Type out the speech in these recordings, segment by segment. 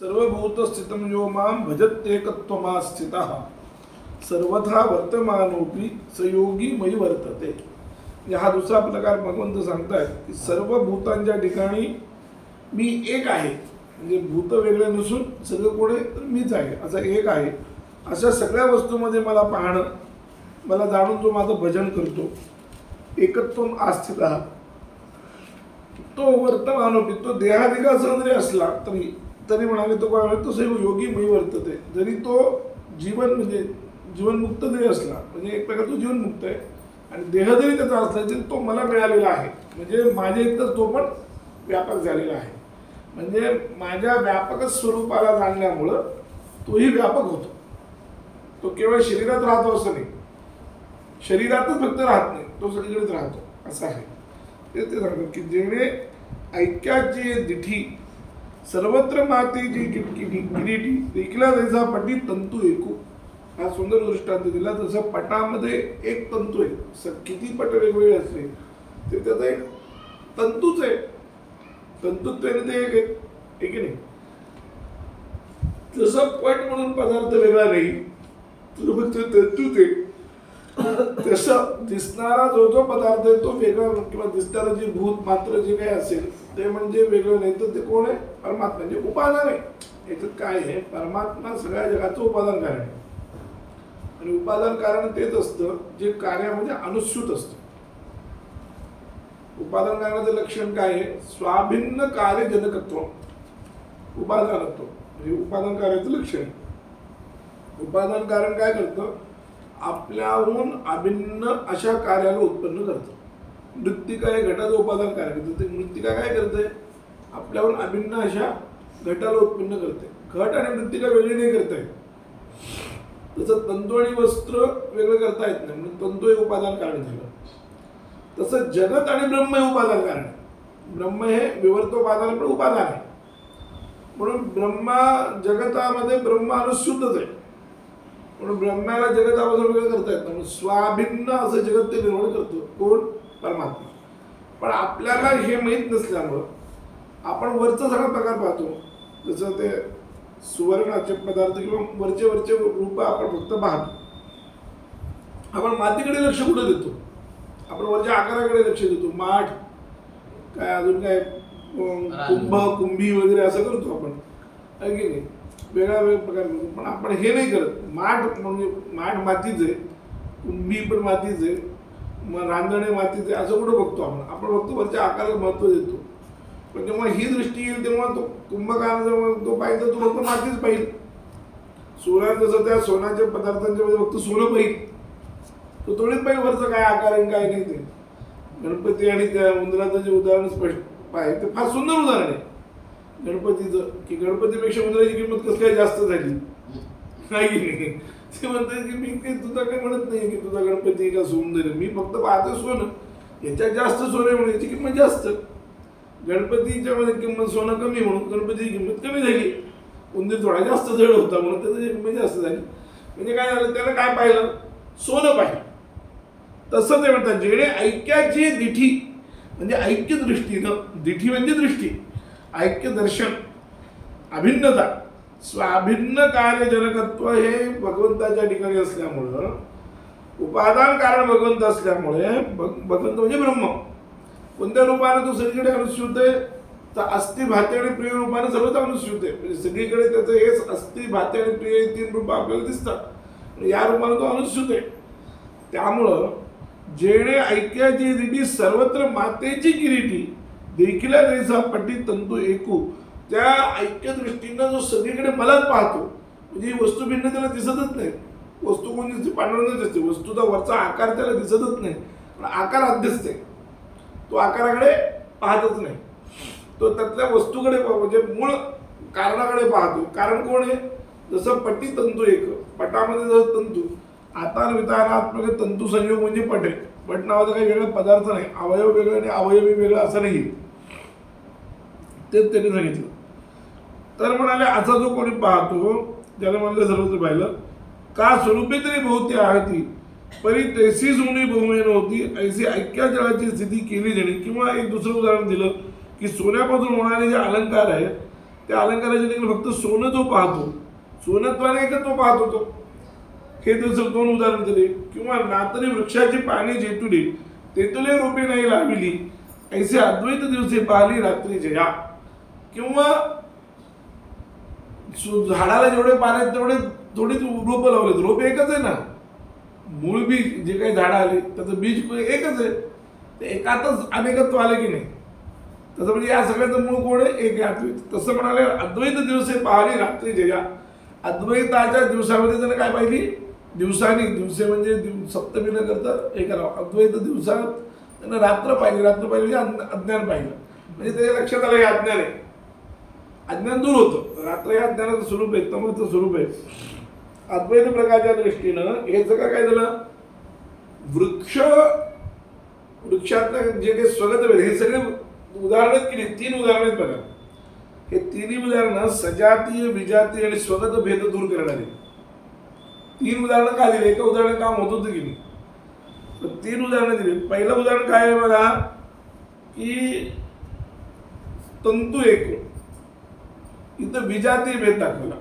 सर्वभूतस्थितं यो मां भजत्येकत्वमा स्थित सर्वथा वर्तमानोपी सयोगी मयी वर्तते। हा दुसरा प्रकार भगवंत सांगतायत की सर्व भूतांच्या ठिकाणी मी एक आहे. म्हणजे भूत वेगळे नसून सगळं कोणी तर मीच आहे. असं एक आहे. अशा सगळ्या वस्तूमध्ये मला पाहणं मला जाणून जो माझं भजन करतो. एकत्व आस्थित. तो वर्तमानोपी तो देहादिकाचा जरी असला तरी तरी म्हणाले तो काय तो सैव योगी मी वर्तते. जरी तो जीवन म्हणजे जीवनमुक्त जरी असला म्हणजे एक प्रकार तो जीवनमुक्त आहे आणि देह जरी त्याचा असला तरी तो मला मिळालेला आहे. म्हणजे माझ्या इथं तो पण व्यापक झालेला आहे. म्हणजे माझ्या व्यापक स्वरूपाला जाणल्यामुळं तोही व्यापक होतो. तो केवळ शरीरात राहतो असं नाही. शरीरातच फक्त राहत नाही तो सगळीकडेच राहतो. असं आहे. ते ते सांगतात की जेणे ऐक्याची दिठी सर्वत्र मातेची किटकिटी किरीटी देखील त्याचा पटी तंतू एकू. हा सुंदर दृष्टांत दिला. जसं पटामध्ये एक तंतू आहे स- किती पट वेगवेगळे असले ते त्याचं एक तंतूच आहे. तंतुत्वाने ते एक आहे की नाही? तसं पट म्हणून पदार्थ वेगळा नाही तो फक्त तंतूच आहे तसं दिसणारा जो जो पदार्थ आहे तो वेगळा किंवा दिसणारं जे भूत मात्र जे काही असेल ते म्हणजे वेगळं नाही. तर ते कोण आहे? परमात्मा. म्हणजे उपादान आहे. याच्यात काय आहे? परमात्मा सगळ्या जगाचं उपादान कारण आहे. आणि उपादान कारण तेच असतं जे कार्यामध्ये अनुसूत असतं. उपादान कारणाचं लक्षण काय आहे? स्वाभिन्न कार्यजनकत्व उपादानत्व. म्हणजे उपादान कार्याचं लक्षण आहे. उपादान कारण काय करतं? आपल्याहून अभिन्न अशा कार्याला उत्पन्न करतं. मृत्तिका हे घटाचं उपादान कार्य करतं. ते मृत्तिका काय करते? आपल्याहून अभिन्न अशा घटाला उत्पन्न करते. घट आणि मृत्तिका वेगळी नाही करता येत. तसं तंतू आणि वस्त्र वेगळं करता येत नाही. म्हणून तंतू हे उपादान कारण झालं. तसं जगत आणि ब्रह्म हे उपादान कारण ब्रह्म हे विवर्तोपादान पण उपादान आहे. म्हणून ब्रह्मा जगतामध्ये ब्रह्म अनुशुद्धच आहे. म्हणून ब्रह्माला जगतापासून वेगळं करता येत नाही म्हणून स्वाभिन्न असं जगत ते निर्माण करतो. कोण? परमात्मा. पण आपल्याला हे माहीत नसल्यामुळं आपण वरचा सगळा प्रकार पाहतो. जसं ते सुवर्णाचे पदार्थ किंवा वरचे वरचे रूप आपण फक्त पाहतो. आपण मातीकडे लक्ष कुठं देतो? आपण वरच्या आकाराकडे लक्ष देतो. माठ काय अजून काय कुंभ कुंभी वगैरे असं करतो आपण. की नाही? वेगळा वेगळा प्रकार करतो पण आपण हे नाही करत. माठ म्हणजे माठ मातीच आहे. कुंभी पण मातीच आहे. मग रांजणे मातीचे आहे. असं कुठं बघतो आपण? आपण बघतो वरच्या आकाराला महत्त्व देतो. पण जेव्हा ही दृष्टी येईल तेव्हा तो कुंभकार जेव्हा तो पाहिजे तो फक्त मातीच पाहिजे सोना जसं त्या सोन्याच्या पदार्थांच्या मध्ये फक्त सोनं पाहिजे तो थोडीच पाहिजे वरचं काय आकार आहे काय नाही ते. गणपती आणि त्या उंदराचं जे उदाहरण स्पष्ट आहे ते फार सुंदर उदाहरण आहे. गणपतीचं की गणपतीपेक्षा उंदराची किंमत कसं काय जास्त झाली? नाही. की नाही ते म्हणतात की मी काही तुझा काही म्हणत नाही की तुझा गणपती का सुंदर मी फक्त पाहतो सोनं. याच्यात जास्त सोनं आहे म्हणून याची किंमत जास्त. गणपतीच्या मध्ये किंमत सोनं कमी म्हणून गणपतीची किंमत कमी झाली. उंदीर थोडा जास्त जड होता म्हणून त्याची किंमत जास्त झाली. म्हणजे काय झालं? त्यानं काय पाहिलं? सोनं पाहिलं. तसं ते म्हणतात. जेणे ऐक्याची दिठी म्हणजे ऐक्य दृष्टीनं दिठी म्हणजे दृष्टी. ऐक्य दर्शन अभिन्नता. स्वाभिन्न कार्यजनकत्व हे भगवंताच्या ठिकाणी असल्यामुळं उपादान कारण भगवंत असल्यामुळे भग- भगवंत म्हणजे ब्रह्म. कोणत्या रूपाने तो सगळीकडे अनुसूत आहे? तर अस्थि भाते आणि प्रिय रूपाने सर्वच अनुसूत आहे. म्हणजे सगळीकडे त्याचं हेच अस्थि भाते आणि प्रिय हे तीन रूप आपल्याला दिसतात. या रूपाने तो अनुसूत आहे. त्यामुळं जेणे ऐक्याची रिटी सर्वत्र मातेची किरीटी देखील रेसा पट्टी तंतू एकू. त्या ऐक्य दृष्टीनं जो सगळीकडे मलाच पाहतो म्हणजे ही वस्तू भिन्न त्याला दिसतच नाही. वस्तू कोणती दिसते पांढरच असते वस्तूचा वरचा आकार त्याला दिसतच नाही. पण आकार आत आहे. तो आकाराकडे पाहतच नाही. तो त्यातल्या वस्तूकडे म्हणजे मूळ कारणाकडे पाहतो. कारण कोण आहे? जसं पट्टी तंतू एक. पटामध्ये जसं तंतू. आता वितानात्मक तंतू संयोग म्हणजे पट. आहे पट नावाचा काही वेगळा पदार्थ नाही. अवयव वेगळं आणि अवयवी वेगळं असं नाही तेच त्यांनी सांगितलं. तर म्हणाले असा जो कोणी पाहतो ज्याला म्हणलं सर्वत्र पाहिलं का स्वरूपे तरी बहुती आहे ती परी तैसी जुनी बहुमेन होती ऐसी ऐक्या जळाची स्थिती केली जाणे किंवा एक दुसरं उदाहरण दिलं की सोन्यापासून होणारे जे अलंकार आहेत त्या अलंकाराच्या ठिकाणी फक्त सोनं जो पाहतो. सोनत्वाने एकच तो पाहत होतो. हे त्याचं दोन उदाहरण दिले. किंवा नातरी वृक्षाची पाने जेतुले तेतुले रोपे नाही लाविली. ऐसे अद्वैत दिवसे पाहिली रात्री जया. किंवा झाडाला जेवढे पाने आहेत तेवढे थोडीच रोपं लावलेत. रोप एकच आहे ना. मूळ बीज जे काही झाडं आले त्याचं बीज एकच आहे. ते एकातच अनेकत्व आलं की नाही. तसं म्हणजे या सगळ्याचं मूळ कोण आहे? एक अद्वैत. तसं म्हणाले अद्वैत दिवसे पाहिली रात्री जया. अद्वैताच्या दिवसामध्ये त्यानं काय पाहिली? दिवसाने दिवसे म्हणजे दिव- सप्तमी न करता हे करावं अद्वैत दिवसात त्यांना रात्र पाहिली रात्र पाहिली म्हणजे अज्ञान पाहिलं. म्हणजे त्याच्या लक्षात आलं हे अज्ञान आहे. अज्ञान दूर होतं. रात्र हे अज्ञानाचं स्वरूप आहे तमचं स्वरूप आहे. अद्वैत प्रकारच्या दृष्टीनं हे सगळं काय झालं? वृक्ष वृक्षातलं जे काही स्वगत हे सगळे उदाहरणच केली तीन उदाहरणं आहेत बघा. हे तिन्ही उदाहरणं सजातीय विजातीय आणि स्वगत भेद दूर करणारे. तीन उदाहरणं का दिले? एका उदाहरण काम होत होतं की नाही? तर तीन उदाहरणं दिली. पहिलं उदाहरण काय आहे बघा? की तंतू एकूण इथं विजातीय भेद दाखवला.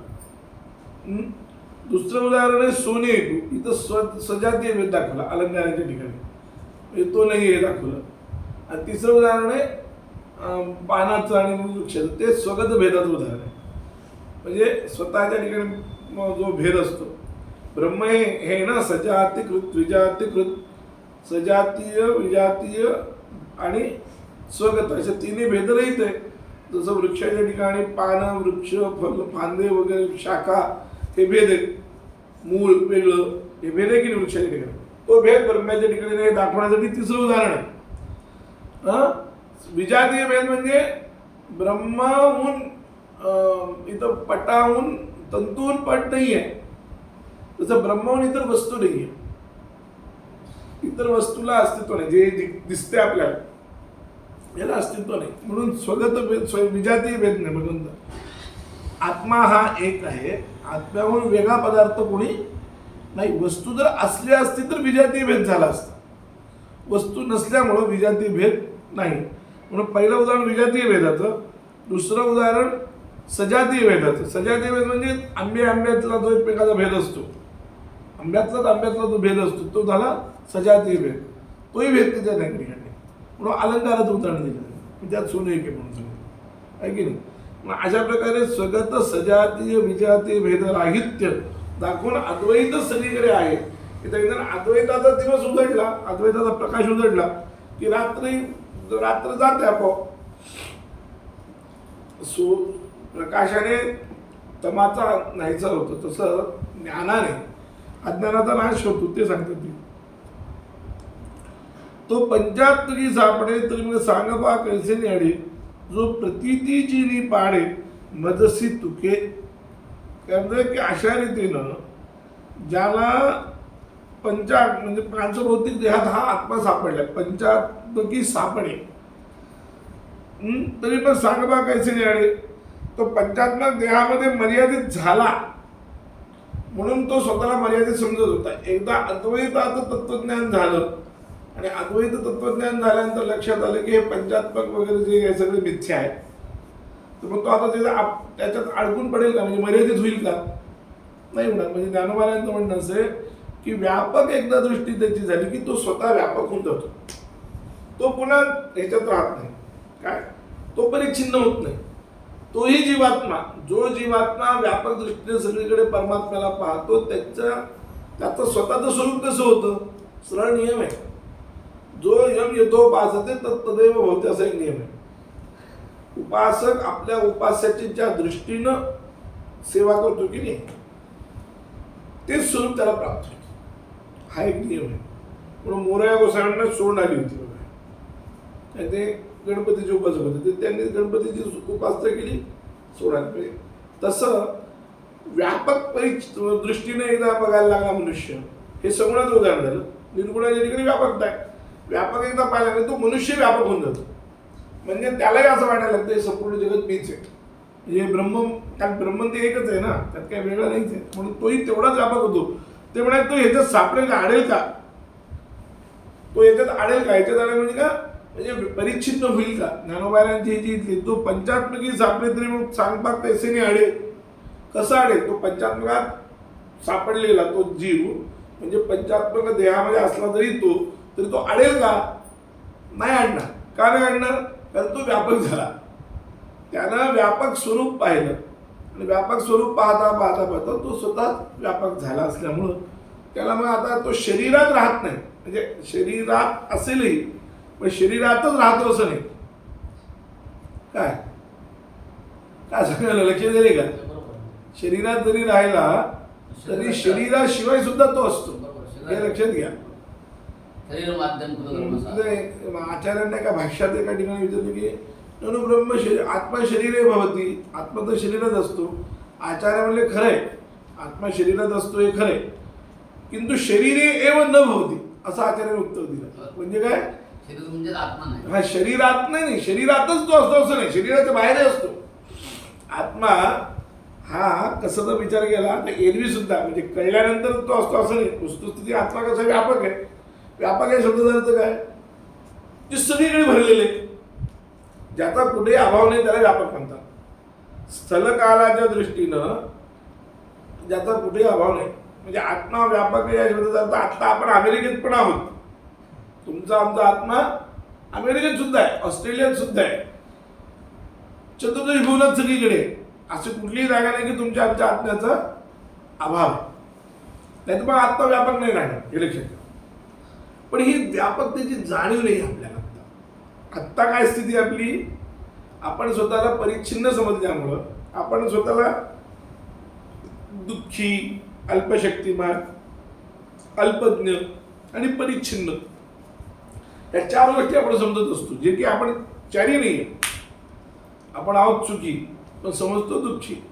दुसरं उदाहरण आहे सोने एकू इथं स्व सजातीय भेद दाखवला अलंकाराच्या ठिकाणी. म्हणजे तो नाही हे दाखवलं. आणि तिसरं उदाहरण आहे पानाचं आणि वृक्षाचं. ते स्वगत भेदाचं उदाहरण आहे. म्हणजे स्वतःच्या ठिकाणी जो भेद असतो ब्रह्म हे ना सजातीकृत विजातीकृत सजातीय विजातीय आणि स्वगत. अशा तिन्ही भेदरहित आहे जसं वृक्षाच्या ठिकाणी पानं वृक्ष फल फांदे वगैरे शाखा हे भेद आहेत. मूळ वेगळं हे भेद आहे की नाही वृक्षाच्या ठिकाणी? तो भेद ब्रह्माच्या ठिकाणी नाही दाखवण्यासाठी तिसरं उदाहरण आहे. हं? विजातीय भेद म्हणजे ब्रह्माहून इथं पटाहून तंतून पट नाही आहे तसं ब्रह्माहून इतर वस्तू नाही आहे इतर वस्तूला अस्तित्व नाही. जे दिसते आपल्याला याला अस्तित्व नाही. म्हणून स्वगत भेद विजातीय भेद नाही भगवंत. आत्मा हा एक आहे. आत्म्याहून वेगळा पदार्थ कोणी नाही. वस्तू जर असली असती तर विजातीय भेद झाला असता. वस्तू नसल्यामुळं विजातीय भेद नाही. म्हणून पहिलं उदाहरण विजातीय भेदाचं दुसरं उदाहरण सजातीय भेदाचं. सजातीय भेद म्हणजे आंबे आंब्यातला जो एकमेकाचा भेद असतो. आंब्यातलाच आंब्यातला जो भेद असतो. तो झाला सजातीय भेद. तोही भेद त्याच्या ठिकाणी म्हणून अलंकाराचं उदाहरण दिलं. त्यात सोनं एक आहे म्हणून सगळं. आहे की नाही? मग अशा प्रकारे स्वगत सजातीय विजातीय भेद राहित्य दाखवून अद्वैत सगळीकडे आहे. की त्या अद्वैताचा दिवस उजडला. अद्वैताचा प्रकाश उजडला की रात्री रात्र जाते आपोआप सो प्रकाशाने तमाचा नाहीसा होतो. तसं ज्ञानाने अज्ञानाचा नाश होतो ते सांगतात ते. तो पंचात्तरी सापडे तरी मग सांग बा कैसे न्याडे? जो प्रतितीची नी पाडे मजसी तुके. त्यामुळे की अशा रीतीनं ज्याला पंचा म्हणजे पांचभौतिक देहात हा आत्मा सापडला पंचात्मकी सापडे. तरी पण सांग बा कैसे न्याडे? तो पंचात्मक देहामध्ये मर्यादित झाला. म्हणून तो स्वतःला मर्यादित समजत होता. एकदा अद्वैताचं तत्वज्ञान झालं आणि अद्वैत तत्वज्ञान झाल्यानंतर लक्षात आलं की हे पंचात्मक वगैरे जे हे सगळे मिथ्या आहेत. तर मग तो आता त्याचा आप- त्याच्यात अडकून पडेल का? म्हणजे मर्यादित होईल का? नाही होणार. म्हणजे ज्ञानोबालांचं म्हणणं असं आहे की व्यापक एकदा दृष्टी त्याची झाली की तो स्वतः व्यापक होऊन जातो. तो पुन्हा ह्याच्यात राहत नाही. काय? तो परिच्छिन्न होत नाही. तोही जीवात्मा. जो जीवात्मा व्यापक दृष्टीने सगळीकडे परमात्म्याला पाहतो त्याच्या त्याचं स्वतःचं स्वरूप कसं होतं? सरळ नियम आहे. जो यम येतो उपासते तर तदैव भवते असा एक नियम आहे. उपासक आपल्या उपास्याची ज्या दृष्टीनं सेवा करतो की नाही तेच स्वरूप त्याला प्राप्त होईल हा एक नियम आहे. म्हणून मोरया गोसाव्यांना सोड आली होती बघा. ते गणपतीची उपासक होते. ते त्यांनी गणपतीची उपासना केली. सोडायला पाहिजे तसं व्यापक परि दृष्टीने एकदा बघायला लागला मनुष्य. हे सगुणाचं उदाहरण झालं. निर्गुणाच्या ठिकाणी व्यापकता आहे. व्यापक एकदा पाहिला की तो मनुष्य व्यापक होऊन जातो. म्हणजे त्यालाही असं वाटायला लागतं हे संपूर्ण जगत मीच आहे. म्हणजे ब्रह्म कारण ब्रह्म ते एकच आहे ना. त्यात काही वेगळं नाहीच आहे. म्हणून तोही तेवढाच व्यापक होतो. ते म्हणाले तो ह्याच्यात सापडेल का? आडेल का तो याच्यात आडेल का? याच्यात आडेल म्हणजे का? म्हणजे परिच्छिन्न होईल का? ज्ञानोबायांची जी इथली तो पंचात्मकी सापडे तरी मग सांगतात पैसेने आडे कसा आडे तो पंचात्मकात सापडलेला तो जीव. म्हणजे पंचात्मक देहामध्ये असला तरी तो तरी तो अडेल का? नाही आणणार. का नाही आणणार? कारण तो व्यापक झाला. त्यानं व्यापक स्वरूप पाहिलं. आणि व्यापक स्वरूप पाहता पाहता पाहता तो स्वतः व्यापक झाला असल्यामुळं त्याला मग आता तो शरीरात राहत नाही. म्हणजे शरीरात असेलही पण शरीरातच राहतो असं नाही. काय? काय सांगायला लक्ष दिले का? शरीरात जरी राहिला तरी शरीराशिवाय सुद्धा तो असतो. हे लक्षात घ्या. आचार्यांना एका भाष्यात एका ठिकाणी विचारलं की ननु ब्रह्म शरीर आत्मा शरीरे भवती. आत्मा तर शरीरच असतो. आचार्य म्हणले खरंय. आत्मा शरीरात असतो हे खरंय. किंतु शरीरे एव न भवती. असं आचार्याने उत्तर दिलं. म्हणजे काय? आत्मा नाही. हा शरीरात नाही नाही शरीरातच तो असतो असं नाही. शरीराच्या बाहेर असतो. आत्मा हा कसाचा विचार केला तर एरवी सुद्धा म्हणजे कळल्यानंतर तो असतो असं नाही. वस्तुस्थिती आत्मा कसा व्यापक आहे? व्यापक आहे शब्दाचा अर्थ काय? ते सगळीकडे भरलेले आहे. ज्याचा कुठेही अभाव नाही त्याला व्यापक म्हणतात. स्थलकालाच्या दृष्टीनं ज्याचा कुठेही अभाव नाही. म्हणजे आत्मा व्यापक आहे या शब्दाचा अर्थ आत्ता आपण अमेरिकेत पण आहोत. तुमचा आमचा आत्मा अमेरिकेत सुद्धा आहे ऑस्ट्रेलियात सुद्धा आहे. चतुर्दश भुवनात सगळीकडे. अशी कुठलीही जागा नाही की तुमच्या आमच्या आत्म्याचा अभाव. आहे नाही तर मग आत्मा व्यापक नाही राहणार हे लक्षात पण ही व्यापकतेची जाणीव नाही आपल्याला आत्ता आत्ता काय स्थिती आपली? आपण स्वतःला परिच्छिन्न समजल्यामुळं आपण स्वतःला दुःखी अल्पशक्तिमान अल्पज्ञ आणि परिच्छिन्न या चार गोष्टी आपण समजत असतो. जे की आपण चारी नाही आपण आहोत सुखी पण समजतो दुःखी.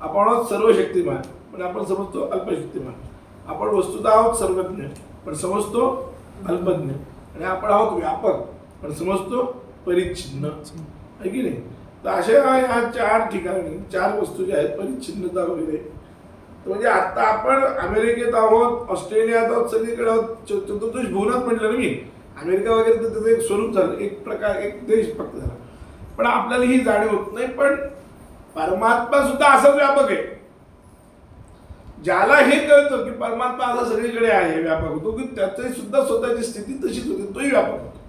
आपण आहोत सर्व शक्तिमान पण आपण समजतो अल्पशक्तिमान. आपण वस्तुतः आहोत सर्वज्ञ पण समजतो अल्पज्ञ. आणि आपण आहोत व्यापक पण समजतो परिच्छिन्न. आहे की नाही? तर अशा ह्या चार ठिकाणी चार वस्तू ज्या आहेत परिच्छिन्नता वगैरे. तर म्हणजे आत्ता आपण अमेरिकेत आहोत ऑस्ट्रेलियात आहोत सगळीकडे आहोत. च- चतुर्दश भुवनात म्हटलं ना मी? अमेरिका वगैरे तर त्याचं एक स्वरूप झालं. एक प्रकार एक देश फक्त झाला. पण आपल्याला ही जाणीव होत नाही पण परमात्मा सुद्धा असा व्यापक आहे. ज्याला हे कळतं की परमात्मा असा सगळीकडे आहे व्यापक होतो की त्याची सुद्धा स्वतःची स्थिती तशीच होती तोही व्यापक होतो.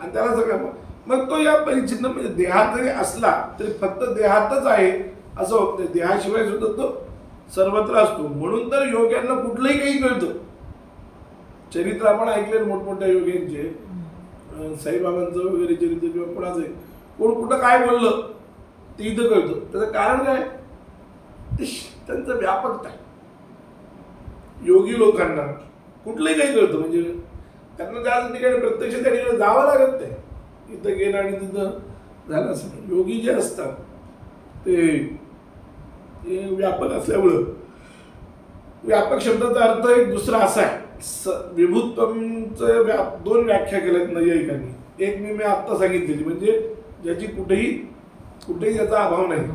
आणि त्याला सगळं मग तो या परिचिन्न म्हणजे देहात जरी असला तरी फक्त देहातच आहे असं होत नाही. देहाशिवाय सुद्धा तो सर्वत्र असतो. म्हणून तर योग्यांना कुठलंही काही कळतं. चरित्र आपण ऐकले मोठमोठ्या योग्यांचे अं, साईबाबांचं वगैरे चरित्र किंवा कोणाचं कोण कुठं काय बोललं ते इथं कळतं. त्याचं कारण काय? ते त्यांचं व्यापकता योगी लोकांना कुठलंही काही कळतं. म्हणजे त्यांना त्या ठिकाणी प्रत्यक्ष त्या ठिकाणी जावं लागत नाही. इथं गेलं आणि तिथं झालं असं. योगी जे असतात ते ते व्यापक असल्यामुळं व्यापक शब्दाचा अर्थ एक दुसरा असा आहे. स विभुत्वमचं व्या दोन व्याख्या केल्यात नैयायिकांनी एक मी मी आत्ता सांगितलेली म्हणजे ज्याची कुठेही कुठेही याचा अभाव नाही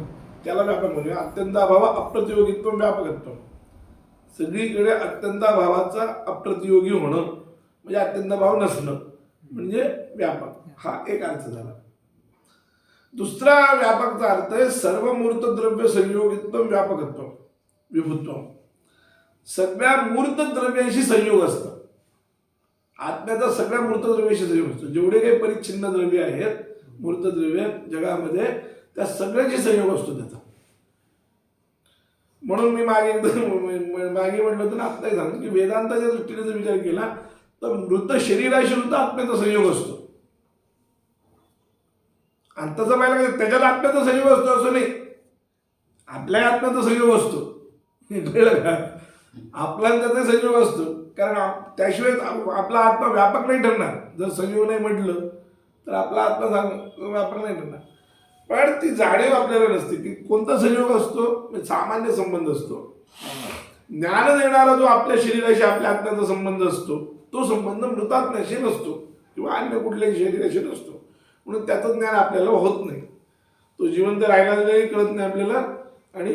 त्याला व्यापक म्हणजे अत्यंत अभाव अप्रतियोगित्व व्यापकत्व. सगळीकडे अत्यंत अभावाचा अप्रतियोगी होणं म्हणजे अत्यंत भाव नसणं म्हणजे व्यापक. हा एक अर्थ झाला. दुसरा व्यापकचा अर्थ आहे सर्व मूर्त द्रव्य संयोगित्व व्यापकत्व विभुत्व सगळ्या मूर्त द्रव्यांशी संयोग असतं. आत्म्याचा सगळ्या मूर्त द्रव्याशी संयोग असतो. जेवढे काही परिच्छिन्न द्रव्य आहेत मूर्त द्रव्य जगामध्ये त्या सगळ्याशी संयोग असतो त्याचा. म्हणून मी मागे मागे म्हटलं होतं ना आत्ताही सांगतो की वेदांताच्या दृष्टीने जर विचार केला तर मृत शरीराशी सुद्धा आत्म्याचा संयोग असतो. आणि तसं पाहिलं की त्याच्यात आत्म्याचा संयोग असतो असं नाही. आपल्या आत्म्याचा संयोग असतो. कळलं का? आपला आणि त्याचा संयोग असतो. कारण त्याशिवाय आपला आत्मा व्यापक नाही ठरणार. जर संयोग नाही म्हटलं तर आपला आत्मा सांग व्यापक नाही ठरणार. पण ती जाणीव आपल्याला नसते. की कोणता संयोग असतो? म्हणजे सामान्य संबंध असतो. ज्ञान देणारा जो आपल्या शरीराशी आपल्या आत्म्याचा संबंध असतो तो संबंध मृतात्म्याशी नसतो किंवा अन्य कुठल्याही शरीराशी नसतो. म्हणून त्याचं ज्ञान आपल्याला होत नाही. तो जिवंत राहिलेलाही कळत नाही आपल्याला आणि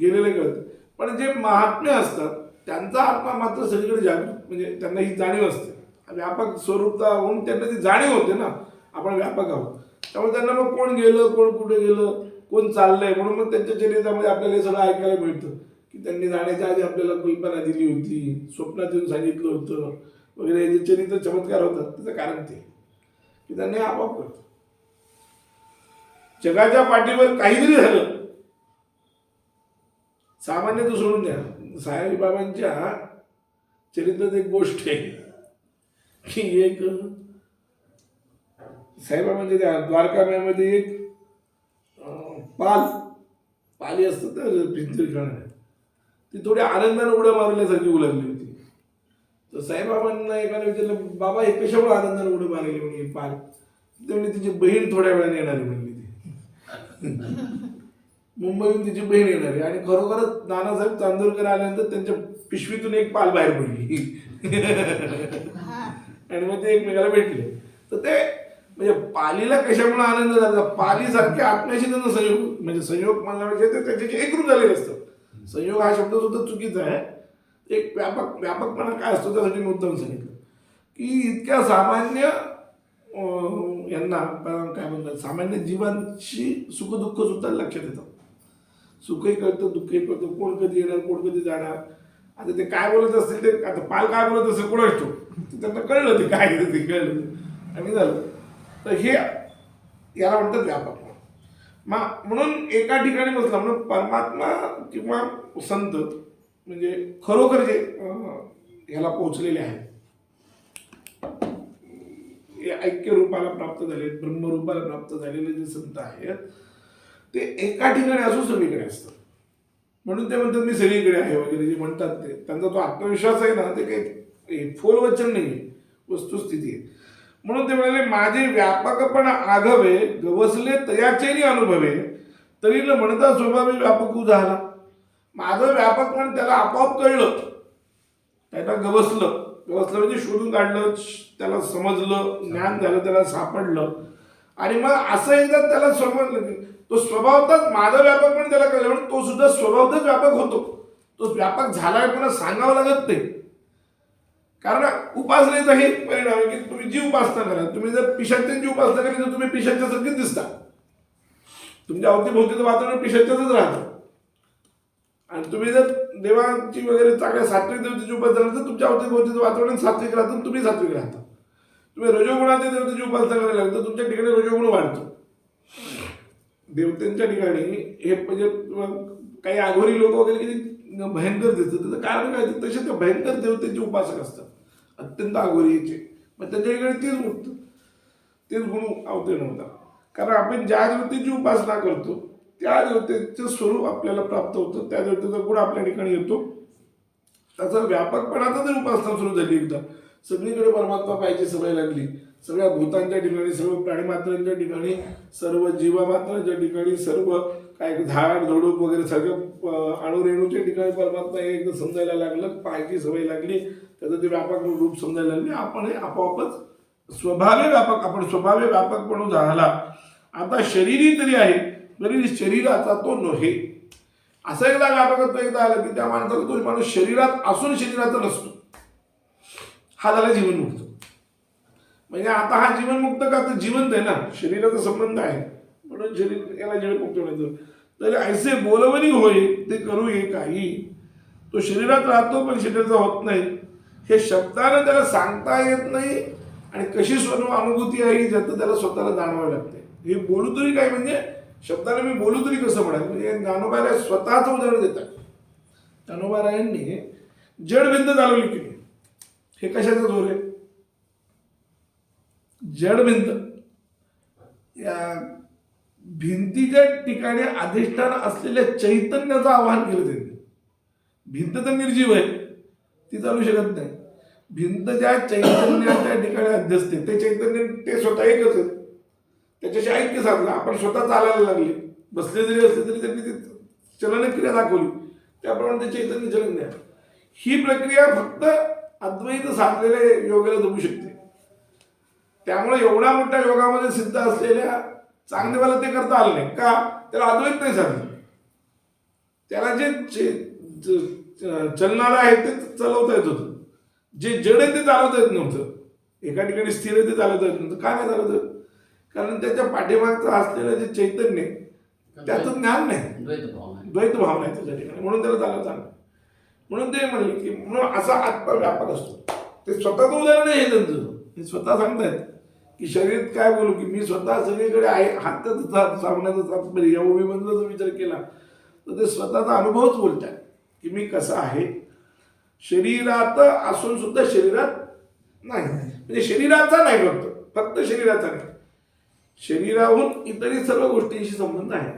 गेलेलं कळत पण जे महात्म्य असतात त्यांचा आत्मा मात्र सगळीकडे जागृत म्हणजे त्यांना ही जाणीव असते. व्यापक स्वरूपता होऊन त्यांना ती जाणीव होते ना आपण व्यापक आहोत. त्यामुळे त्यांना मग कोण गेलं कोण कुठे गेलं कोण चाललंय म्हणून मग त्यांच्या चरित्रामध्ये आपल्याला हे सगळं ऐकायला मिळतं. की त्यांनी जाण्याच्या आधी आपल्याला कल्पना दिली होती स्वप्नात येऊन सांगितलं होतं वगैरे हे जे चरित्र चमत्कार होतात त्याचं कारण ते. की त्यांनी आपोआप करतो जगाच्या पाठीवर काहीतरी झालं सामान्य तो सोडून द्या. साईबाबांच्या चरित्रात एक गोष्ट आहे की एक साईबाबांच्या त्या द्वारकाम्यामध्ये एक पाल पाली असतात ना भिंती खेळणाऱ्या ती थोडी आनंदाने उड्या मारल्यासारखी उलगली होती. तर साईबाबांना एकाने विचारलं बाबा हे कशामुळे आनंदाने उड्या मारली म्हणे पाल? ते म्हणजे तिची बहीण थोड्या वेळाने येणार म्हणली ती. मुंबईहून तिची बहीण येणार आहे. आणि खरोखरच नानासाहेब चांदोरकर आल्यानंतर त्यांच्या पिशवीतून एक पाल बाहेर पडली. आणि मग ते एकमेकाला भेटले. तर ते म्हणजे पालीला कशामुळे आनंद झाला? पालीसारखे आत्म्याशी त्यांना संयोग म्हणजे संयोग म्हणण्यापेक्षा ते त्याच्याशी एकरूप झालेले असतात. संयोग हा शब्द सुद्धा चुकीचा आहे. एक व्यापक व्यापकपणा काय असतो त्यासाठी मी उत्तम सांगितलं. की इतक्या सामान्य यांना काय म्हणतात सामान्य जीवांची सुखदुःख सुद्धा लक्षात येतं. सुखही कळतं दुःखही कळतं कोण कधी येणार कोण कधी जाणार? आता ते काय बोलत असतील ते आता पाल काय बोलत असेल कोण असतो? ते त्यांना कळलं ते काय ते कळलं आणि झालं. तर हे याला म्हणतात व्यापक मग म्हणून एका ठिकाणी बसला म्हणून परमात्मा किंवा संत म्हणजे खरोखर जे ह्याला पोहोचलेले आहेत. हे ऐक्य रूपाला प्राप्त झाले ब्रह्मरूपाला प्राप्त झालेले जे संत आहेत ते एका ठिकाणी असून सगळीकडे असतात म्हणून ते म्हणतात मी सगळीकडे आहे वगैरे जे म्हणतात ते. त्यांचा तो आत्मविश्वास आहे ना ते काही फोल वचन नाही आहे. वस्तुस्थिती आहे. म्हणून ते म्हणाले माझे व्यापकपण आघवे गवसले तयाचेनी अनुभवे तरी न म्हणता स्वभावी व्यापक झाला. माझं व्यापकपण त्याला आपोआप कळलं. त्याला गवसलं. गवसलं म्हणजे शोधून काढलं त्याला समजलं ज्ञान झालं त्याला सापडलं. आणि मग असं एकदा त्याला समजलं तो स्वभावतच माझा व्यापक पण त्याला कळलं म्हणून तो सुद्धा स्वभावतच व्यापक होतो. तो व्यापक झालाय पुन्हा सांगावं लागत नाही. कारण उपासनेचा हे परिणाम आहे की तुम्ही जी उपासना करा तुम्ही जर पिशाच्यांची उपासना केली तर तुम्ही पिशाच्यासारखेच दिसता. तुमच्या अवतीभोवतीचं वातावरण पिशाच्याच राहतं. आणि तुम्ही जर देवाची वगैरे चांगल्या सात्विक देवतेची उपासना करता तर तुमच्या अवतीभोवतीचं वातावरण सात्विक राहतं तुम्ही सात्विक राहता. तुम्ही रजोगुणाच्या देवतेची उपासना करायला लागलं तर तुमच्या ठिकाणी रजोगुण वाढतो. देवतेंच्या ठिकाणी हे म्हणजे काही आघोरी लोक वगैरे किती भयंकर दिसतात. त्याचं कारण काय? तसे ते भयंकर देवतेचे उपासक असतात. अत्यंत आघोरीचे मग त्यांच्या ठिकाणी तेच उठतं तेच गुण अवतीर्ण होतात. कारण आपण ज्या देवतेची उपासना करतो त्या देवतेचं स्वरूप आपल्याला प्राप्त होतं. त्या देवतेचा गुण आपल्या ठिकाणी येतो. त्याचा व्यापकपणाचा जर उपासना सुरू झाली एकदा सगळीकडे परमात्मा पाहिजे सवय लागली. सगळ्या भूतांच्या ठिकाणी सर्व प्राणीमात्रांच्या ठिकाणी सर्व जीवमात्रांच्या ठिकाणी सर्व काय झाड झुडूप वगैरे सगळं अं, अणुरेणूच्या ठिकाणी परमात्मा हे एकदा समजायला लागलं पाहायची सवय लागली. त्याचं ते व्यापक रूप समजायला लागले. आपण हे आपोआपच स्वभावे व्यापक आपण स्वभावे व्यापक म्हणून झाला. आता शरीरी तरी आहे तरी शरीराचा तो नव्हे. असं एकदा व्यापकत्व एकदा आलं की त्या माणसाला तो माणूस शरीरात असून शरीराचा नसतो. हा झाला जीवनमुक्त. म्हणजे आता हा जीवनमुक्त का तर जिवंत आहे ना? शरीराचा संबंध आहे. म्हणून शरीर याला जीवनमुक्त म्हणायचं. तर ऐसे बोलवणी होय ते करू ये काही. तो शरीरात राहतो पण शरीराचा होत नाही. हे शब्दानं त्याला सांगता येत नाही आणि कशी स्वरूप अनुभूती आहे ही ज्याचं त्याला स्वतःला जाणवावं लागते हे बोलू तरी काय म्हणजे शब्दाने मी बोलू तरी कसं म्हणाल म्हणजे ज्ञानोबाराय स्वतःचं उदाहरण देतात. ज्ञानोबारायांनी जडबिंद चालवली की हे कशाचं जोर आहे? जडभिंत. या भिंतीच्या ठिकाणी अधिष्ठान असलेल्या चैतन्याचं आवाहन केलं त्यांनी. भिंत तर निर्जीव आहे. ती चालू शकत नाही. भिंत ज्या चैतन्याच्या ठिकाणी अध्यस्ते ते चैतन्य ते स्वतः एकच आहे त्याच्याशी ऐक्य साधलं. आपण स्वतः चालायला लागले. बसले जरी असले तरी त्यांनी ते चलनक्रिया दाखवली. त्याप्रमाणे ते चैतन्य चलन द्या ही प्रक्रिया फक्त अद्वैत साधलेल्या योगाला जमू शकते. त्यामुळे एवढ्या मोठ्या योगामध्ये सिद्ध असलेल्या चांगदेवाला ते करता आलं नाही. का? त्याला अद्वैत नाही साधलं त्याला जे चलणारं आहे ते चालवता येत होतं. जे जड आहे ते चालवता येत नव्हतं. एका ठिकाणी स्थिर आहे ते चालत जात नाही तर का नाही चालत जात? कारण त्याच्या पाठीमागचं असलेलं जे चैतन्य त्याचं ज्ञान नाही. द्वैत भाव आहे. त्याच्या ठिकाणी. म्हणून त्याला चालत चाललं म्हणून ते म्हणले की म्हणून असा आत्मा व्यापक असतो. ते स्वतःचं उदाहरण आहे हे त्यांचं. ते स्वतः सांगतायत की शरीरात काय बोलू की मी स्वतः सगळीकडे आहे हातात सामन्याचा तात्पर्य म्हणजे या ओवीमधला जर विचार केला. तर ते स्वतःचा अनुभवच बोलतात की मी कसा आहे? शरीरात असून सुद्धा शरीरात नाही. म्हणजे शरीराचा नाही फक्त फक्त शरीराचा नाही. शरीराहून इतरही सर्व गोष्टींशी संबंध आहे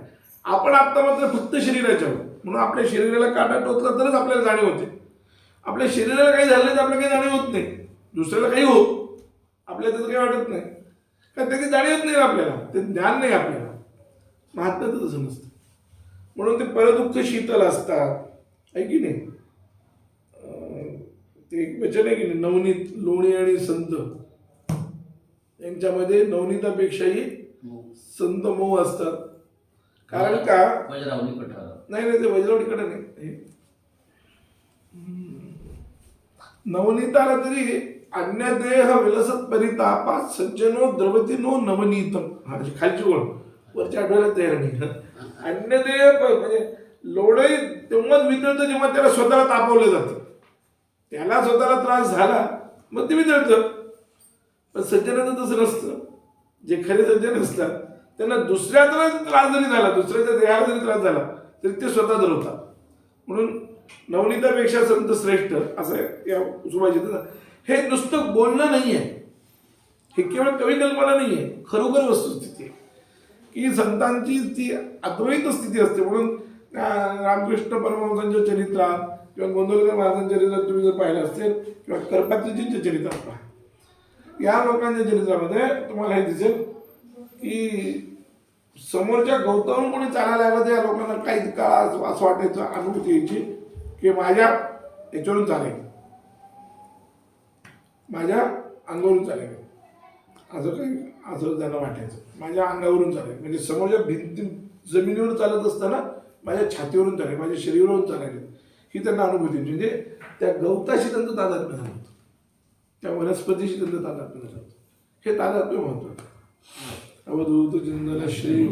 आपण आता मात्र फक्त शरीराच्या आहोत. म्हणून आपल्या शरीराला काटा टोचला तरच आपल्याला जाणीव होते. आपल्या शरीराला काही झालं तर आपल्याला काही जाणीव होत नाही. दुसऱ्याला काही हो आपल्याला त्याचं काही वाटत नाही. कारण त्याची जाणीवच नाही आपल्याला ते ज्ञान नाही आपल्याला. महात्म्याचं तसं नसतं म्हणून ते परदुःख शीतल असतात. आहे की नाही? ते एक वचन आहे की नाही? नवनीत लोणी आणि संत. यांच्यामध्ये नवनीतापेक्षाही मग संत मऊ असतात. कारण का? नाही नाही ते वज्रवडीकडे नाही. हे. नवनीताला तरी अन्यदेह विलसत परितापा सज्जनो द्रवतीनो नवनीतम. हा म्हणजे खालची ओळ. वरच्या आठवड्यात तयार नाही. अन्यदेह प- म्हणजे लोढही तेव्हाच वितळतं जेव्हा त्याला स्वतःला तापवलं जातं. त्याला स्वतःला त्रास झाला मग ते वितळतं. पण सज्जनाचं तसं नसतं. जे खरे सज्जन असतात त्यांना दुसऱ्या त्रास जरी झाला दुसऱ्याच्या देहाला जरी त्रास झाला तरी ते स्वतः धरवतात. म्हणून नवनीतापेक्षा संत श्रेष्ठ असं या सुभाषित हे नुसतं बोलणं नाही आहे हे केवळ कवी कल्पना नाही आहे खरोखर वस्तुस्थिती आहे. की संतांची ती अद्वैत स्थिती असते. म्हणून रामकृष्ण परमहंसांच्या चरित्रात किंवा गोंदवलकर महाराजांच्या चरित्रात तुम्ही जर पाहिलं असेल किंवा करपात्रीजींच्या चरित्रात पहा. या लोकांच्या चरित्रामध्ये तुम्हाला हे दिसेल की समोरच्या गवतावरून कोणी चालायला आलं त्या लोकांना काही काळ असं वाटायचं अनुभूती यायची की माझ्या याच्यावरून चालेल माझ्या अंगावरून चालेल असं काही असं त्यांना वाटायचं. माझ्या अंगावरून चालेल म्हणजे समोरच्या भिंती जमिनीवर चालत असताना माझ्या छातीवरून चालेल माझ्या शरीरावरून चालेल ही त्यांना अनुभूती म्हणजे त्या गवताशी त्यांचं तादात्म्य झालं होतं. त्या वनस्पतीशी त्यांचं तादात्म्य झालं होतं. हे तादात्म्य महत्वाचं Avadhuta Chandala Shri